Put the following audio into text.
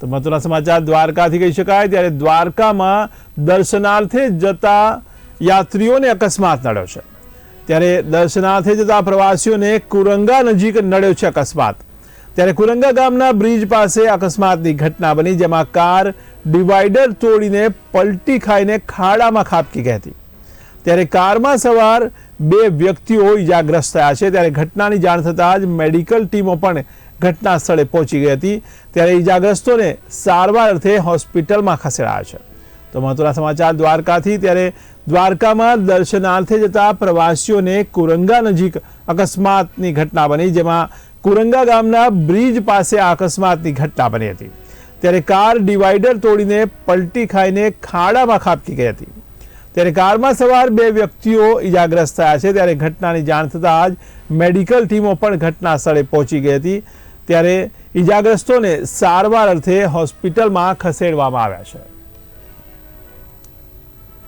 તો મહત્વના સમાચાર દ્વારકાથી કહી શકાય. ત્યારે દ્વારકામાં દર્શનાર્થે જતા યાત્રીઓને અકસ્માત નડ્યો છે. ત્યારે દર્શનાર્થે જતા પ્રવાસીઓને કુરંગા નજીક નડ્યો છે અકસ્માત. ત્યારે કુરંગા ગામના બ્રિજ પાસે અકસ્માતની ઘટના બની, જેમાં કાર ડિવાઈડર તોડીને પલટી ખાઈને ખાડામાં ખાબકી ગઈ. હતી ત્યારે કારમાં સવાર બે વ્યક્તિઓ ઈજાગ્રસ્ત થયા છે. ત્યારે ઘટનાની જાણ થતાં જ મેડિકલ ટીમો પણ ઘટના સ્થળે પહોંચી ગઈ હતી, ત્યારે ઇજાગ્રસ્તોને સારવાર અર્થે હોસ્પિટલમાં ખસેડાયા છે. તો મહત્વના સમાચાર, દ્વારકાથી ત્યારે દ્વારકામાં દર્શનાર્થે જતા પ્રવાસીઓને કુરંગા નજીક અકસ્માતની ઘટના બની, જેમાં કુરંગા ગામના બ્રિજ પાસે આ અકસ્માતની ઘટના બની હતી. ત્યારે કાર ડિવાઈડર તોડીને પલટી ખાઈને ખાડામાં ખાબકી ગઈ હતી. ત્યારે કારમાં સવાર બે વ્યક્તિઓ ઇજાગ્રસ્ત થયા છે. ત્યારે ઘટનાની જાણ થતાં જ મેડિકલ ટીમો પણ ઘટના સ્થળે પહોંચી ગઈ હતી. ત્યારે ઇજાગ્રસ્તોને સારવાર અર્થે હોસ્પિટલમાં ખસેડવામાં આવ્યા છે.